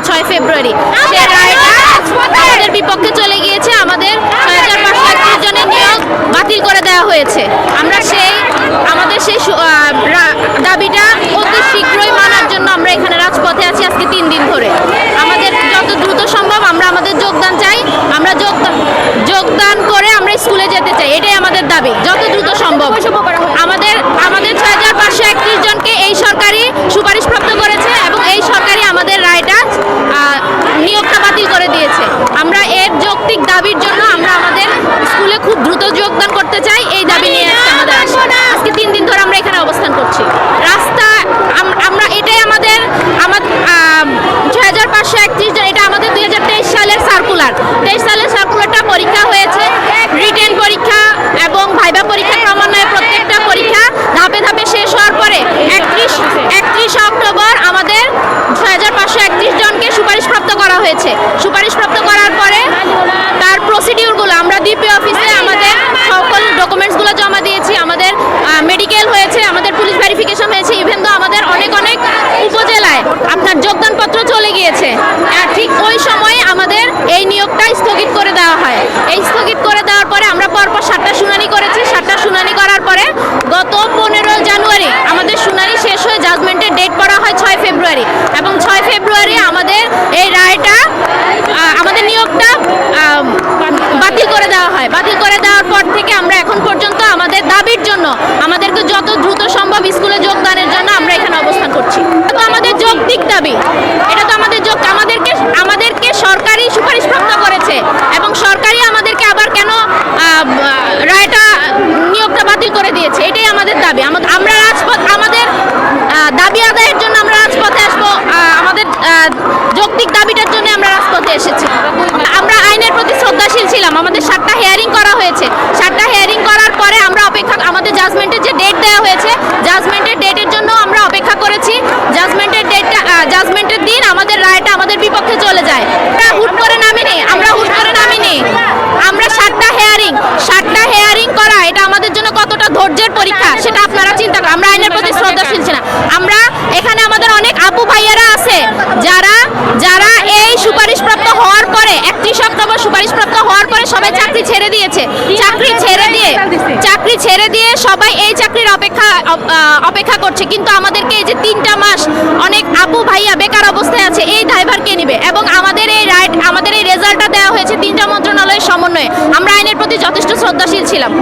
ছয় ফেব্রুয়ারি। সে রায়টা আমাদের বিপক্ষে চলে গিয়েছে। আমাদের ছয় হাজার পাঁচশো একত্রিশ জনের নিয়োগ বাতিল করে দেওয়া হয়েছে। আমরা সেই আমাদের সেই সু- আহ, রা- দাবিটা অতি শীঘ্রই মানার জন্য আমরা এখানে রাজপথে আছি আজকে তিন দিন ধরে আমাদের যত দ্রুত সম্ভব আমরা আমাদের যোগদান চাই আমরা যোগদান যোগদান করে আমরা স্কুলে যেতে চাই এটাই আমাদের দাবি যত দ্রুত সম্ভব আমাদের আমাদের ছয় হাজার পাঁচশো একত্রিশ জনকে এই সরকারি সুপারিশপ্রাপ্ত করেছে এবং এই সরকারি আমাদের রায়টা আহ, নিয়োগটা বাতিল করে দিয়েছে আমরা এর যৌক্তিক দাবির জন্য আমরা আমাদের স্কুলে খুব দ্রুত যোগদান করতে চাই এই দাবি নিয়ে আজকে আমাদের আসা। আজকে তিন দিন ধরে আমরা এখানে অবস্থান করছি রাস্তা আম- আমরা এটাই আমাদের আমাদের ছয় হাজার পাঁচশো একত্রিশ জন এটা আমাদের দুই হাজার তেইশ সালের সার্কুলার তেইশ সালের সার্কুলারটা পরীক্ষা হয়েছে রিটেন পরীক্ষা এবং ভাইবা পরীক্ষা ক্রমান্বয়ে প্রত্যেকটা পরীক্ষা ধাপে ধাপে শেষ হওয়ার পরে একত্রিশ একত্রিশ অক্টোবর আমাদের ছয় হাজার পাঁচশো একত্রিশ জনকে সুপারিশপ্রাপ্ত করা হয়েছে সুপারিশপ্রাপ্ত করার পরে তার প্রসিডিউরগুলো আমরা ডিপি অফিসে আমাদের সকল ডকুমেন্টসগুলো জমা দিয়েছি আমাদের মেডিকেল হয়েছে আমাদের পুলিশ ভেরিফিকেশন হয়েছে ইভেন তো আমাদের অনেক অনেক উপজেলায় আপনার যোগদানপত্র চলে গিয়েছে। ঠিক ওই সময়ে আমাদের এই নিয়োগটা স্থগিত করে দেওয়া হয়। এই স্থগিত করে দেওয়ার পরে আমরা পরপর সাতটা শুনানি করেছি। সাতটা শুনানি করার পরে গত পনেরো জানুয়ারি আমাদের শুনানি শেষ হয়ে জাজমেন্টের ডেট করা হয় ছয় ফেব্রুয়ারি। এবং ছয় ফেব্রুয়ারি আমাদের এই রায়টা আমাদের নিয়োগটা বাতিল করে দেওয়া হয়। বাতিল করে দেওয়ার পর থেকে আমরা এখন পর্যন্ত আমাদের দাবির জন্য, আমাদেরকে যত দ্রুত সম্ভব স্কুলে যোগদানের জন্য আমরা এখানে অবস্থান করছি। তো আমাদের যৌক্তিক দাবি এটা তো আমাদের যোগ আমাদেরকে আমাদেরকে সরকারি সুপারিশপ্রাপ্ত করেছে এবং সরকারি আমাদেরকে আবার কেন আহ, রায়টা নিয়োগটা বাতিল করে দিয়েছে এটাই আমাদের দাবি আমা- আমরা রাজপথ আমাদের আহ, দাবি আদায়ের জন্য আমরা রাজপথে আসব আহ, আমাদের আহ, যৌক্তিক দাবিটার জন্য আমরা রাজপথে এসেছি। আমরা আইনের প্রতি শ্রদ্ধাশীল ছিলাম। আমাদের সাতটা হেয়ারিং করা হয়েছে। সাতটা হেয়ারিং করার পরে আমরা অপেক্ষা আমাদের জাজমেন্টের যে ডেট দেওয়া হয়েছে জাজমেন্টের ডেটের জন্য আমরা অপেক্ষা করেছি। জাজমেন্টের ডেটটা জাজমেন্টের দিন আমাদের রায়টা আমাদের বিপক্ষে চলে যায়। হুট করে নামিনি। আমরা হুট করে নামিনি। আমরা সাতটা হেয়ারিং সাতটা হেয়ারিং করা, এটা আমাদের জন্য কতটা ধৈর্যের পরীক্ষা, সেটা আপনারা চিন্তা করেন আমরা আইনের প্রতি শ্রদ্ধাশীল ছিলাম। আমরা এখানে আমাদের অনেক আপু ভাইয়ারা আছে, যারা এই সুপারিশপ্রাপ্ত হওয়ার পরে একত্রিশ অক্টোবর সুপারিশপ্রাপ্ত হওয়ার পরে সবাই চাকরি ছেড়ে দিয়েছে। চাকরি ছেড়ে দিয়ে চাকরি ছেড়ে দিয়ে সবাই এই চাকরির অপেক্ষা অপেক্ষা করছে। কিন্তু আমাদেরকে এই যে তিনটা মাস অনেক আপু ভাইয়া বেকার অবস্থায় আছে এই ড্রাইভার কে নিবে? এবং আমাদের এই রাইট আমাদের এই রেজাল্টটা দেওয়া হয়েছে তিনটা মন্ত্রণালয়ের সমন্বয়ে। আমরা আইনের প্রতি যথেষ্ট শ্রদ্ধাশীল ছিলাম।